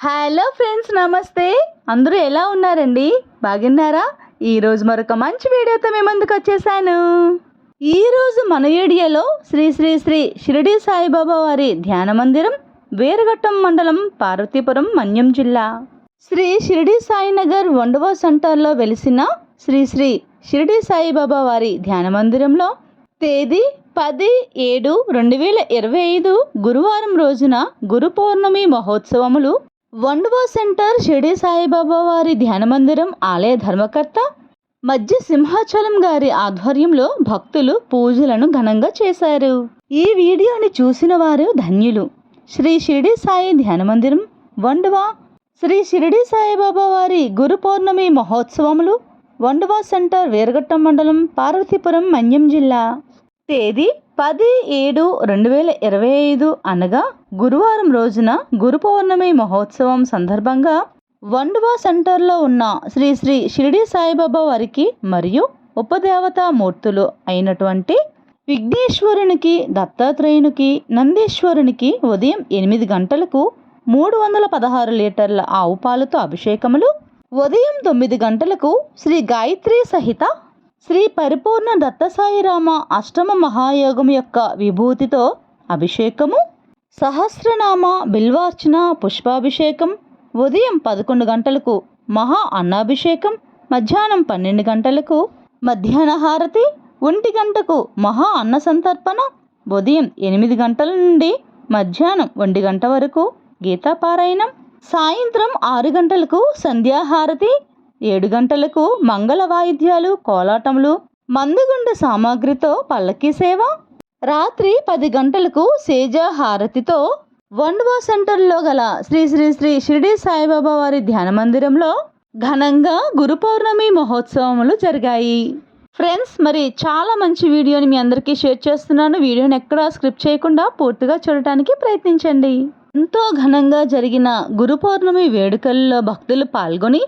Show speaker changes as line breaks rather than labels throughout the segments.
Hello friends నమస్తే. అందరూ ఎలా ఉన్నారండి? బాగున్నారా? ఈరోజు మరొక మంచి వీడియోతో మీ ముందుకు వచ్చేసాను. ఈరోజు మన వీడియోలో శ్రీ శ్రీ శ్రీ షిరిడి సాయిబాబా వారి ధ్యాన మందిరం వేరుగట్టం మండలం పార్వతీపురం మన్యం జిల్లా. శ్రీ షిరిడి సాయినగర్ వండవ సెంటర్లో వెలిసిన శ్రీ శ్రీ షిరిడి సాయిబాబా వారి ధ్యాన మందిరంలో తేదీ పది ఏడు రెండు వేల ఇరవై ఐదు గురువారం రోజున గురు పౌర్ణమి మహోత్సవములు వండువా సెంటర్ షిరిడి సాయిబాబా వారి ధ్యాన మందిరం ఆలయ ధర్మకర్త మధ్య సింహాచలం గారి ఆధ్వర్యంలో భక్తులు పూజలను ఘనంగా చేశారు. ఈ వీడియోని చూసిన వారు ధన్యులు. శ్రీ షిరిడి సాయి ధ్యాన మందిరం వండువా శ్రీ షిర్డీ సాయిబాబా వారి గురు పౌర్ణమి మహోత్సవములు వండువా సెంటర్ వీరఘట్టం మండలం పార్వతీపురం మన్యం జిల్లా. తేదీ పది ఏడు రెండు వేల ఇరవై ఐదు అనగా గురువారం రోజున గురు పౌర్ణమి మహోత్సవం సందర్భంగా వండువా సెంటర్లో ఉన్న శ్రీ శ్రీ షిరిడి సాయిబాబా వారికి మరియు ఉపదేవతా మూర్తులు అయినటువంటి విఘ్నేశ్వరునికి దత్తాత్రేయునికి నందీశ్వరునికి ఉదయం ఎనిమిది గంటలకు మూడు వందల పదహారు లీటర్ల ఆవు పాలతో అభిషేకములు ఉదయం తొమ్మిది గంటలకు శ్రీ గాయత్రి సహిత శ్రీ పరిపూర్ణ దత్తసాయిరామ అష్టమ మహాయోగం యొక్క విభూతితో అభిషేకము సహస్రనామ బిల్వార్చన పుష్పాభిషేకం ఉదయం పదకొండు గంటలకు మహా అన్నాభిషేకం మధ్యాహ్నం పన్నెండు గంటలకు మధ్యాహ్న హారతి ఒంటి గంటకు మహా అన్న సంతర్పణ ఉదయం ఎనిమిది గంటల నుండి మధ్యాహ్నం ఒంటి గంట వరకు గీతాపారాయణం సాయంత్రం ఆరు గంటలకు సంధ్యాహారతి ఏడు గంటలకు మంగళ వాయిద్యాలు కోలాటములు మందుగుండ సామాగ్రితో పల్లకీ సేవ. రాత్రి పది గంటలకు సేజ హారతితో వండవా సెంటర్లో గల శ్రీ శ్రీ శ్రీ షిరిడి సాయిబాబా వారి ధ్యాన మందిరంలో ఘనంగా గురు పౌర్ణమి మహోత్సవములు జరిగాయి. ఫ్రెండ్స్ మరి చాలా మంచి వీడియోని మీ అందరికీ షేర్ చేస్తున్నాను. వీడియోని ఎక్కడా స్క్రిప్ట్ చేయకుండా పూర్తిగా చూడటానికి ప్రయత్నించండి. ఎంతో ఘనంగా జరిగిన గురు పౌర్ణమి వేడుకల్లో భక్తులు పాల్గొని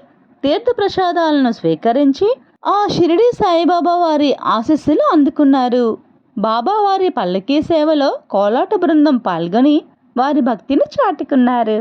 తీర్థప్రసాదాలను స్వీకరించి ఆ షిరిడి సాయిబాబా వారి ఆశీస్సులు అందుకున్నారు. బాబావారి పల్లకీ సేవలో కోలాట బృందం పాల్గొని వారి భక్తిని చాటుకున్నారు.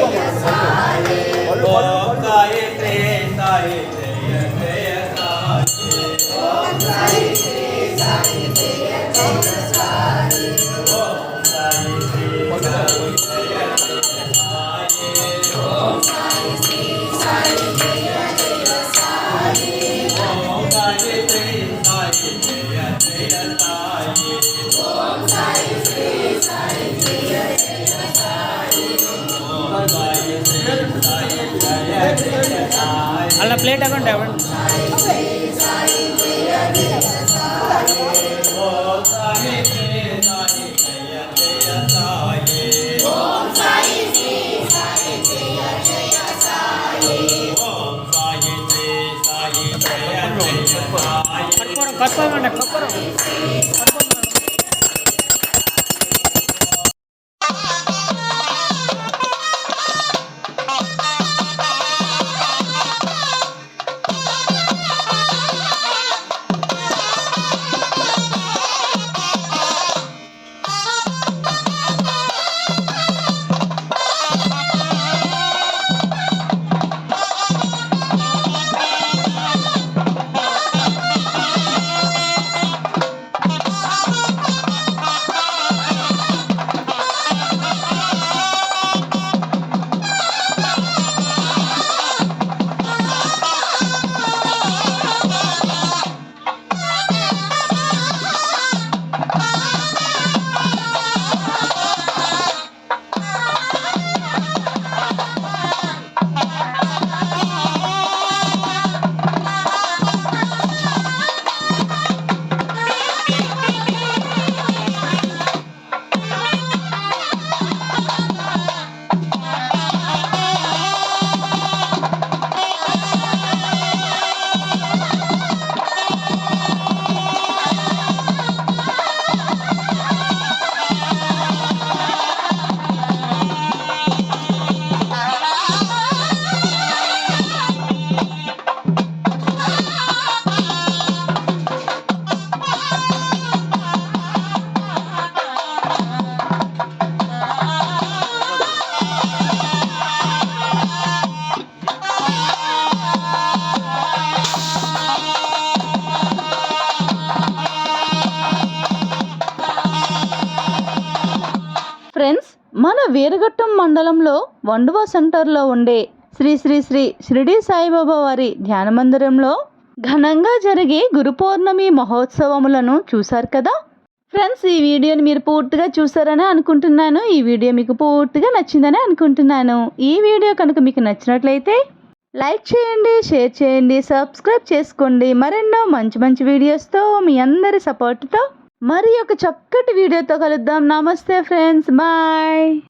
జయ సాయి
కర్పూరం కర్పూరం అండి కర్పూరం
వీరఘట్టం మండలంలో వండువా సెంటర్లో ఉండే శ్రీ శ్రీ శ్రీ షిరిడి సాయిబాబా వారి ధ్యాన మందిరంలో ఘనంగా జరిగే గురు పౌర్ణమి మహోత్సవములను చూశారు కదా? ఫ్రెండ్స్ ఈ వీడియోని మీరు పూర్తిగా చూసారని అనుకుంటున్నాను. ఈ వీడియో మీకు పూర్తిగా నచ్చిందని అనుకుంటున్నాను. ఈ వీడియో కనుక మీకు నచ్చినట్లయితే లైక్ చేయండి షేర్ చేయండి సబ్స్క్రైబ్ చేసుకోండి. మరెన్నో మంచి మంచి వీడియోస్తో మీ అందరి సపోర్ట్తో మరి ఒక చక్కటి వీడియోతో కలుద్దాం. నమస్తే ఫ్రెండ్స్. బాయ్.